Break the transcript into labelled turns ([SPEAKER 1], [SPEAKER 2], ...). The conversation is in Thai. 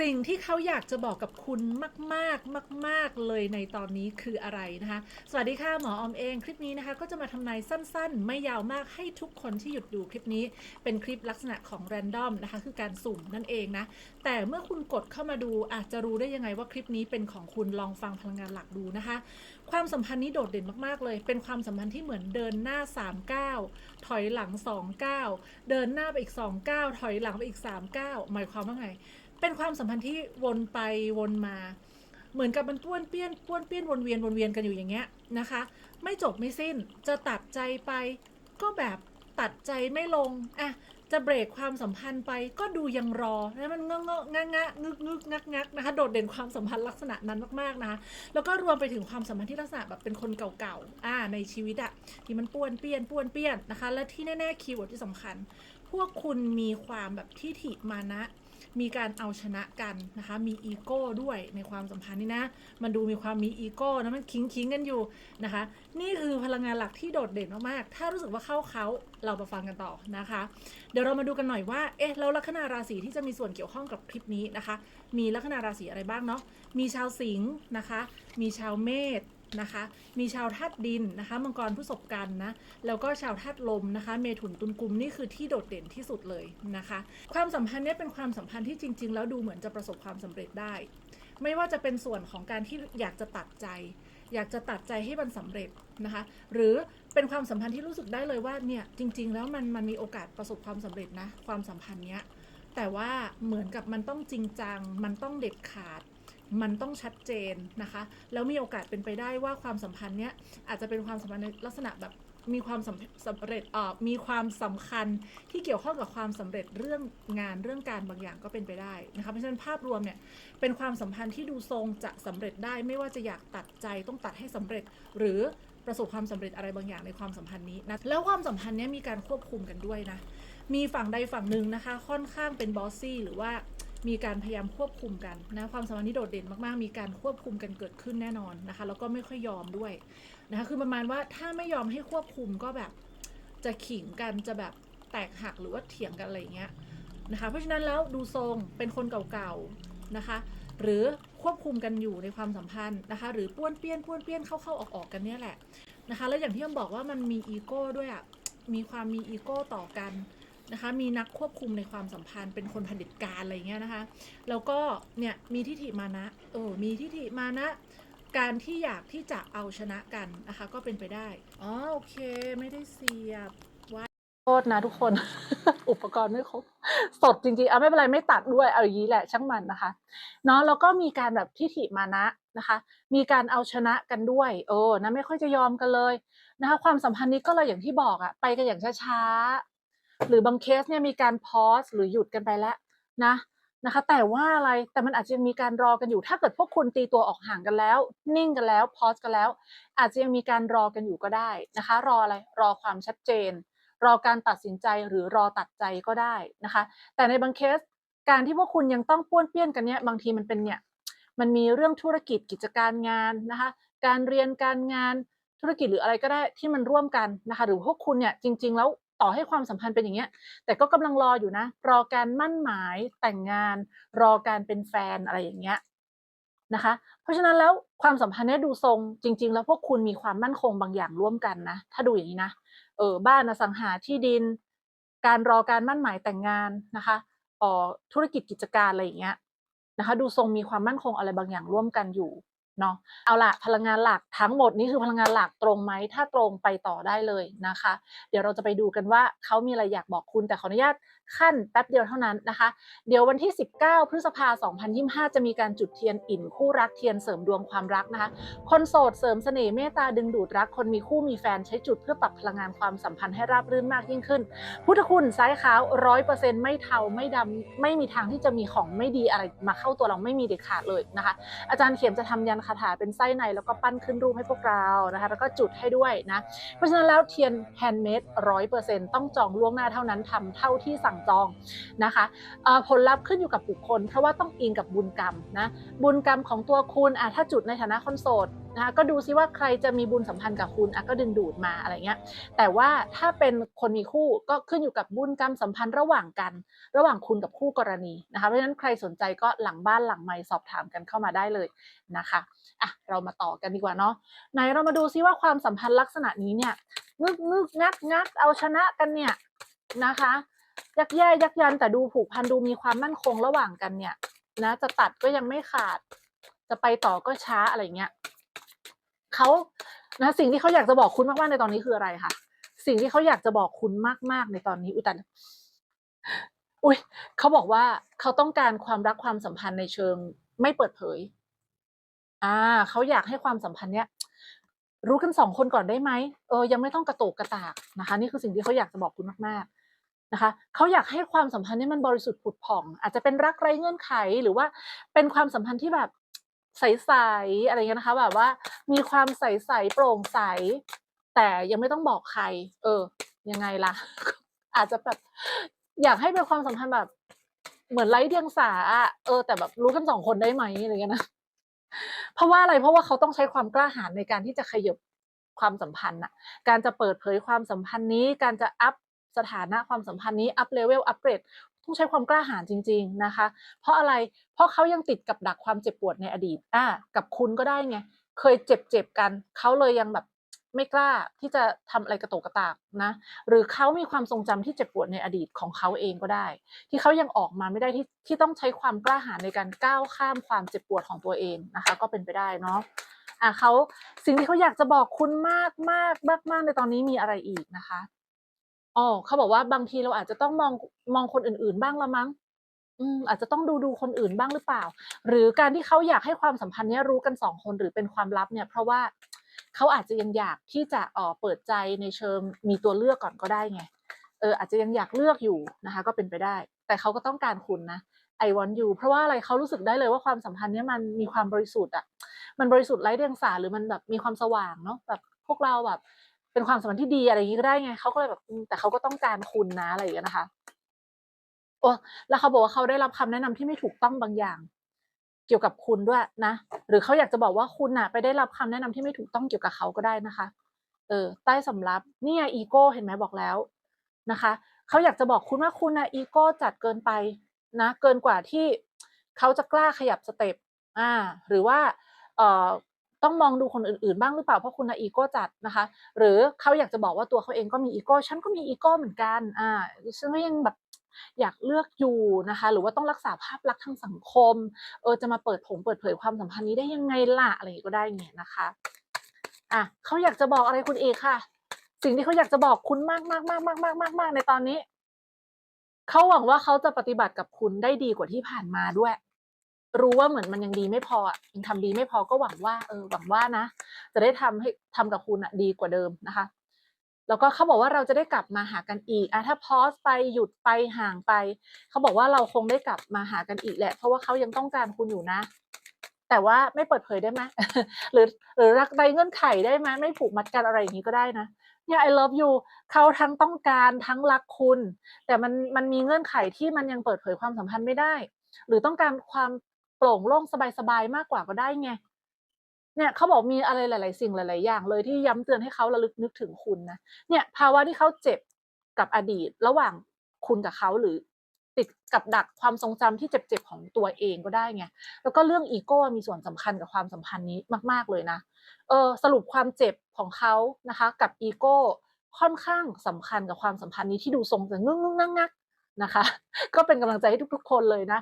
[SPEAKER 1] สิ่งที่เขาอยากจะบอกกับคุณมาก ๆ มาก ๆ เลยในตอนนี้คืออะไรนะคะ สวัสดีค่ะหมออมเอง คลิปนี้นะคะ ก็จะมาทำนายสั้น ๆ ไม่ยาวมากให้ทุกคนที่หยุดดูคลิปนี้ เป็นคลิปลักษณะของแรนดอมนะคะ คือการสุ่มนั่นเองนะ แต่เมื่อคุณกดเข้ามาดูอาจจะรู้ได้ยังไงว่าคลิปนี้เป็นของคุณลองฟังพลังงานหลักดูนะคะ ความสัมพันธ์นี้โดดเด่นมากๆเลย เป็นความสัมพันธ์ที่เหมือนเดินหน้า3ก้าวถอยหลัง2ก้าวเดินหน้าไปอีก2ก้าวถอยหลังไปอีก3ก้าวหมายความว่าไง เป็นความสัมพันธ์ที่วนไปวนมา เหมือนกับมันป้วนเปี้ยนป้วนเปี้ยนวนเวียนวนเวียนกันอยู่อย่างเงี้ยนะคะ ไม่จบไม่สิ้นจะตัดใจไป ก็แบบตัดใจไม่ลงอะจะเบรกความสัมพันธ์ไปก็ดูยังรอแล้วมันเงอะเงอะงะงะงึกงึกงักงักนะคะ โดดเด่นความสัมพันธ์ลักษณะนั้นมากๆนะคะ แล้วก็รวมไปถึงความสัมพันธ์ที่ลักษณะแบบเป็นคนเก่าๆ อ่า ในชีวิตอะที่มันป้วนเปี้ยนป้วนเปี้ยนนะคะ และที่แน่ๆคีย์เวิร์ดที่สำคัญ พวกคุณมีความแบบที่ถิมานะ มีการเอาชนะกันนะคะ มีอีโก้ด้วยในความสัมพันธ์นี่นะ มันดูมีความมีอีโก้นะมันคิงคิงกันอยู่นะคะ นี่คือพลังงานหลักที่โดดเด่นมากๆ ถ้ารู้สึกว่าเข้าเขาเรามาฟังกันต่อนะคะ เดี๋ยวเรามาดูกันหน่อยว่า เอ๊ะแล้วลัคนาราศีที่จะมีส่วนเกี่ยวข้องกับคลิปนี้นะคะ มีลัคนาราศีอะไรบ้างเนาะ มีชาวสิงห์นะคะ มีชาวเมษ นะคะ มีชาวธาตุดินนะคะ มังกรผู้ศพกันนะ แล้วก็ชาวธาตุลมนะคะ เมถุนตุลกุมนี่คือที่โดดเด่นที่สุดเลยนะคะ ความสัมพันธ์นี้เป็นความสัมพันธ์ที่จริง ๆ แล้วดูเหมือนจะประสบความสำเร็จได้ ไม่ว่าจะเป็นส่วนของการที่อยากจะตัดใจ อยากจะตัดใจให้มันสำเร็จนะคะ หรือเป็นความสัมพันธ์ที่รู้สึกได้เลยว่าเนี่ยจริง ๆ แล้วมันมันมีโอกาสประสบความสำเร็จนะความสัมพันธ์เนี้ยแต่ว่าเหมือนกับมันต้องจริงจัง มันต้องเด็ดขาด มันต้องชัดเจนนะคะ แล้วมีโอกาสเป็นไปได้ว่าความสัมพันธ์เนี้ยอาจจะเป็นความสัมพันธ์ในลักษณะแบบมีความสำสำเร็จเอ่อมีความสำคัญที่เกี่ยวข้องกับความสำเร็จเรื่องงานเรื่องการบางอย่างก็เป็นไปได้นะคะเพราะฉะนั้นภาพรวมเนี่ยเป็นความสัมพันธ์ที่ดูทรงจะสำเร็จได้ ไม่ว่าจะอยากตัดใจต้องตัดให้สำเร็จ หรือประสบความสำเร็จอะไรบางอย่างในความสัมพันธ์นี้นะแล้วความสัมพันธ์เนี้ยมีการควบคุมกันด้วยนะมีฝั่งใดฝั่งหนึ่งนะคะ ค่อนข้างเป็นบอสซี่หรือว่า มีการพยายามควบคุมกันนะความสัมพันธ์ที่โดดเด่นมากๆ มีการควบคุมกันเกิดขึ้นแน่นอนนะคะแล้วก็ไม่ค่อยยอมด้วยนะคะคือประมาณว่าถ้าไม่ยอมให้ควบคุมก็แบบจะขิงกันจะแบบแตกหักหรือว่าเถียงกันอะไรอย่างเงี้ยนะคะเพราะฉะนั้นแล้วดูทรงเป็นคนเก่าๆนะคะ หรือควบคุมกันอยู่ในความสัมพันธ์นะคะ หรือป้วนเปี้ยนป้วนเปี้ยนเข้าๆออกๆกันเนี่ยแหละนะคะ แล้วอย่างที่ผมบอกว่ามันมีอีโก้ด้วยอะมีความมีอีโก้ต่อกัน นะคะมีนักควบคุมในความสัมพันธ์เป็นคนผลิตการอะไรเงี้ยนะคะ แล้วก็เนี่ยมีทิฏฐิมานะเออมีทิฏฐิมานะ การที่อยากที่จะเอาชนะกันนะคะ ก็เป็นไปได้อ๋อโอเคไม่ได้เสียบไว้โทษนะทุกคน อุปกรณ์ไม่ครบ สดจริงๆเอาไม่เป็นไรไม่ตัดด้วยเอาอย่างนี้แหละช่างมันนะคะเนาะแล้วก็มีการแบบทิฏฐิมานะนะคะ มีการเอาชนะกันด้วยเออนะไม่ค่อยจะยอมกันเลยนะคะ ความสัมพันธ์นี้ก็เลยอย่างที่บอกอะไปกันอย่างช้าๆ หรือบางเคสเนี่ยมีการพอสหรือหยุดกันไปแล้วนะนะคะ แต่ว่าอะไรแต่มันอาจจะยังมีการรอกันอยู่ ถ้าเกิดพวกคุณตีตัวออกห่างกันแล้ว นิ่งกันแล้วพอสกันแล้ว อาจจะยังมีการรอกันอยู่ก็ได้นะคะ รออะไรรอความชัดเจน รอการตัดสินใจหรือรอตัดใจก็ได้นะคะ แต่ในบางเคสการที่พวกคุณยังต้องป้วนเปี้ยนกันเนี่ยบางทีมันเป็นเนี่ยมันมีเรื่องธุรกิจกิจการงานนะคะ การเรียนการงานธุรกิจหรืออะไรก็ได้ที่มันร่วมกันนะคะ หรือพวกคุณเนี่ยจริง ๆ แล้ว ต่อให้ความสัมพันธ์เป็นอย่างเงี้ย แต่ก็กำลังรออยู่นะ รอการมั่นหมายแต่งงาน รอการเป็นแฟนอะไรอย่างเงี้ยนะคะ เพราะฉะนั้นแล้วความสัมพันธ์เนี่ยดูทรงจริง ๆ แล้วพวกคุณมีความมั่นคงบางอย่างร่วมกันนะ ถ้าดูอย่างนี้นะเออบ้านอสังหาที่ดิน การรอการมั่นหมายแต่งงานนะคะออธุรกิจกิจการอะไรอย่างเงี้ยนะคะ ดูทรงมีความมั่นคงอะไรบางอย่างร่วมกันอยู่ เนาะเอาละพลังงานหลักทั้งหมดนี้คือพลังงานหลักตรงไหมถ้าตรงไปต่อได้เลยนะคะ เดี๋ยวเราจะไปดูกันว่าเขามีอะไรอยากบอกคุณแต่ขออนุญาตขั้นแป๊บเดียวเท่านั้นนะคะ เดี๋ยววันที่ 19 พฤษภาคม2025 จะมีการจุดเทียนอิ่นคู่รักเทียนเสริมดวงความรักนะคะ คนโสดเสริมเสน่ห์เมตตาดึงดูดรัก คนมีคู่มีแฟนใช้จุดเพื่อปรับพลังงานความสัมพันธ์ให้ราบรื่นมากยิ่งขึ้น พุทธคุณซ้ายขาวร้อยเปอร์เซ็นต์ไม่เทาไม่ดำไม่มีทางที่จะมีของไม่ดีอะไรมาเข้าตัวเราไม่มีเด็ดขาดเลยนะคะ อาจารย์เข็มจะทำยันคาถาเป็นไส้ในแล้วก็ปั้นขึ้นรูปให้พวกเรานะคะ แล้วก็จุดให้ด้วยนะ เพราะฉะนั้นแล้วเทียนแฮนด์เมดร้อยเปอร์เซ็นต์ต้องจองล่วงหน้าเท่านั้นทำเท่าที่สั่งจองนะคะเอ่อผลลัพธ์ขึ้นอยู่กับบุคคล เพราะว่าต้องอิงกับบุญกรรมนะบุญกรรมของตัวคุณอะถ้าจุดในฐานะคนโสดนะคะก็ดูซิว่าใครจะมีบุญสัมพันธ์กับคุณอะก็ดึงดูดมาอะไรเงี้ยแต่ว่าถ้าเป็นคนมีคู่ก็ขึ้นอยู่กับบุญกรรมสัมพันธ์ระหว่างกัน ระหว่างคุณกับคู่กรณีนะคะเพราะฉะนั้นใครสนใจก็หลังบ้านหลังไมค์สอบถามกันเข้ามาได้เลยนะคะอะเรามาต่อกันดีกว่าเนาะไหนเรามาดูซิว่าความสัมพันธ์ลักษณะนี้เนี่ยงึกงึกงักงักเอาชนะกันเนี่ยนะคะยักแย่ยักยันแต่ดูผูกพันดูมีความมั่นคงระหว่างกันเนี่ยนะจะตัดก็ยังไม่ขาด จะไปต่อก็ช้าอะไรเงี้ย เขานะสิ่งที่เขาอยากจะบอกคุณมากๆในตอนนี้คืออะไรคะสิ่งที่เขาอยากจะบอกคุณมากๆในตอนนี้อุตันอุ้ยเขาบอกว่าเขาต้องการความรักความสัมพันธ์ในเชิงไม่เปิดเผย อ่าเขาอยากให้ความสัมพันธ์เนี้ยรู้กันสองคนก่อนได้ไหมเออยังไม่ต้องกระโตกกระตากนะคะ นี่คือสิ่งที่เขาอยากจะบอกคุณมากๆนะคะเขาอยากให้ความสัมพันธ์นี้มันบริสุทธิ์ผุดผ่อง อาจจะเป็นรักไร้เงื่อนไขหรือว่าเป็นความสัมพันธ์ที่แบบ ใสๆอะไรเงี้ยนะคะ แบบว่ามีความใสๆโปร่งใส แต่ยังไม่ต้องบอกใคร เออ ยังไงล่ะ อาจจะแบบอยากให้เป็นความสัมพันธ์แบบ เหมือนไร้เดียงสาอะเออ แต่แบบรู้กันสองคนได้ไหมอะไรเงี้ยนะเพราะว่าอะไรเพราะว่าเขาต้องใช้ความกล้าหาญในการที่จะขยบความสัมพันธ์น่ะการจะเปิดเผยความสัมพันธ์นี้ การจะอัป สถานะความสัมพันธ์นี้อัป level อัปเกรดต้องใช้ความกล้าหาญจริง ๆนะคะ เพราะอะไรเพราะเขายังติดกับดักความเจ็บปวดในอดีตอ่ากับคุณก็ได้ไงเคยเจ็บๆกันเขาเลยยังแบบไม่กล้าที่จะทำอะไรกระโตกกระตากนะ หรือเขามีความทรงจำที่เจ็บปวดในอดีตของเขาเองก็ได้ ที่เขายังออกมาไม่ได้ที่ที่ต้องใช้ความกล้าหาญในการก้าวข้ามความเจ็บปวดของตัวเองนะคะ ก็เป็นไปได้เนาะอ่าเขาสิ่งที่เขาอยากจะบอกคุณมากๆมากๆในตอนนี้มีอะไรอีกนะคะ อ้อเขาบอกว่าบางทีเราอาจจะต้องมองมองคนอื่นๆ บ้างล้วมั้ง อืม อาจจะต้องดูๆคนอื่นบ้างหรือเปล่า หรือการที่เขาอยากให้ความสัมพันธ์เนี้ยรู้กัน2คนหรือเป็นความลับเนี่ย เพราะว่าเขาอาจจะยังอยากที่จะเอ่อเปิดใจในเชิงมีตัวเลือกก่อนก็ได้ไง เอออาจจะยังอยากเลือกอยู่นะคะ ก็เป็นไปได้ แต่เขาก็ต้องการคุณนะ I want you เพราะว่าอะไรเขารู้สึกได้เลยว่าความสัมพันธ์เนี้ยมันมีความบริสุทธิ์อะมันบริสุทธิ์ไร้เดียงสาหรือมันแบบมีความสว่างเนาะแบบพวกเราแบบ เป็นความสัมพันธ์ที่ดีอะไรอย่างงี้ก็ได้ไงเขาก็เลยแบบแต่เขาก็ต้องการคุณนะอะไรอย่างเงี้นะคะโอ้แล้วเขาบอกว่าเขาได้รับคำแนะนำที่ไม่ถูกต้องบางอย่าง เกี่ยวกับคุณด้วยนะ หรือเขาอยากจะบอกว่าคุณน่ะ ไปได้รับคำแนะนำที่ไม่ถูกต้องเกี่ยวกับเขาก็ได้นะคะ เออ ใต้สำรับเนี่ไงอีโก้เห็นไหมบอกแล้วนะคะเขาอยากจะบอกคุณว่าคุณน่ะอีโก้จัดเกินไปนะ เกินกว่าที่เขาจะกล้าขยับสเต็ปอ่า หรือว่า เออ ต้องมองดูคนอื่นๆ บ้างหรือเปล่าเพราะคุณอีโกจัดนะคะ หรือเขาอยากจะบอกว่าตัวเขาเองก็มีอีโกฉันก็มีอีโกเหมือนกันอ่าฉันก็ยังแบบอยากเลือกอยู่นะคะ หรือว่าต้องรักษาภาพลักษณ์ทางสังคมเออจะมาเปิดผงเปิดเผยความสัมพันธ์นี้ได้ยังไงล่ะอะไรอย่างงี้ก็ได้ไงนะคะอะเขาอยากจะบอกอะไรคุณเอกค่ะ สิ่งที่เขาอยากจะบอกคุณมากๆๆๆๆๆในตอนนี้เขาหวังว่าเขาจะปฏิบัติกับคุณได้ดีกว่าที่ผ่านมาด้วย รู้ว่าเหมือนมันยังดีไม่พออะยังทำดีไม่พอก็หวังว่า เออหวังว่านะ จะได้ทำให้ทำกับคุณน่ะดีกว่าเดิมนะคะ แล้วก็เขาบอกว่าเราจะได้กลับมาหากันอีกอาถ้า pause ไปหยุดไปห่างไป เขาบอกว่าเราคงได้กลับมาหากันอีกแหละ เพราะว่าเขายังต้องการคุณอยู่นะ แต่ว่าไม่เปิดเผยได้ไหมหรือ หรือรักไร้เงื่อนไขได้ไหมไม่ผูกมัดกันอะไรอย่างงี้ก็ได้นะเนี่ย I love you เขาทั้งต้องการทั้งรักคุณ แต่มันมันมีเงื่อนไขที่มันยังเปิดเผยความสัมพันธ์ไม่ได้ หรือต้องการความ โปร่งโล่งสบายๆมากกว่าก็ได้ไง เนี่ยเขาบอกมีอะไรหลาย ๆ สิ่งหลาย ๆ อย่าง เลยที่ย้ำเตือนให้เขาระลึกนึกถึงคุณนะเนี่ยภาวะที่เขาเจ็บกับอดีต ระหว่างคุณกับเขาหรือติดกับดักความทรงจำที่เจ็บๆของตัวเองก็ได้ไงแล้วก็เรื่องอีโกอะมีส่วนสำคัญกับความสัมพันธ์นี้มาก ๆ เลยนะเออสรุปความเจ็บของเขานะคะ กับอีโก้ค่อนข้างสำคัญกับความสัมพันธ์นี้ที่ดูทรงจะงึกๆงักๆนะคะ ก็เป็นกำลังใจให้ทุกๆ คนเลยนะ